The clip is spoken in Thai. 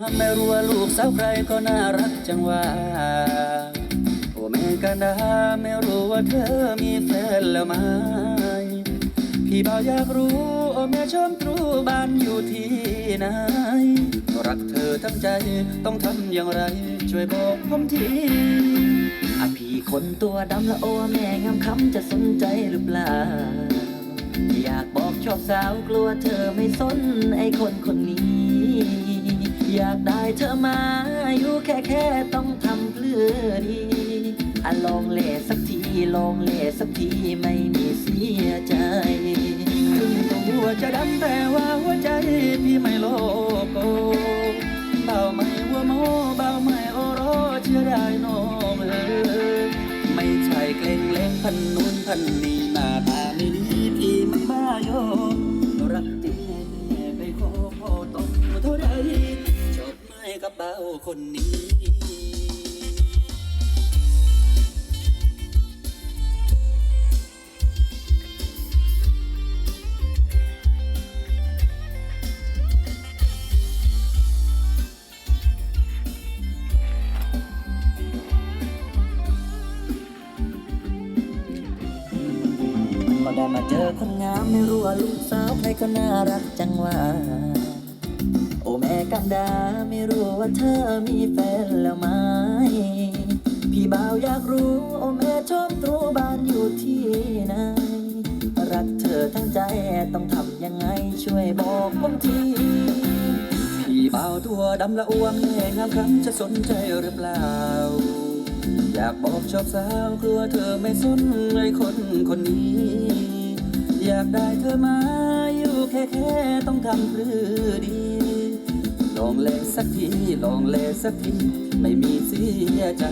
ไม่รู้ว่าลูกสาวใครก็น่ารักจังว่าโอ้แม่กันดาไม่รู้ว่าเธอมีแฟนแล้วไหมพี่บ่าวอยากรู้โอ้แม่ชมตรูบ้านอยู่ที่ไหนรักเธอทั้งใจต้องทำอย่างไร ช่วยบอกผมทีอะพี่คนตัวดำละโอแม่งามคำจะสนใจหรือเปล่า อยากบอกชอบสาวกลัวเธอไม่สนไอคนคนนี้ากได้เธอมาอยู่แค่แค่ต้องทำเพื่อดีอะลองเล่สักทีลองเล่สักทีไม่มีเสียใจถึงตัวจะดำแต่ว่าหัวใจพี่ไม่โลโกเบาไม่หัวโมเบาไม่โอรอเชื่อได้โนมเออไม่ใช่เกรงเล่งพันนู้นพันนี้หน้าตา คนนี้ ก็ได้มาเจอคนงามไม่รู้ว่าลูกสาวใครก็น่ารักจังว่า โอ้แม่กันดาไม่รู้ว่าเธอมีแฟนแล้วไหม พี่บ่าวอยากรู้ โอ้แม่ชอบตรูบ้านอยู่ที่ไหน รักเธอทั้งใจต้องทำยังไงช่วยบอกผมทีพี่บ่าวตัวดำละอ้วงแง่งามคำจะสนใจหรือเปล่า อยากบอกชอบสาวกลัวเธอไม่สนไอ้คนคนนี้อยากได้เธอมาอยู่แค่แค่ต้องทำหรือดี ลองเลสักที ลองเลสักที ไม่มีเสียใจ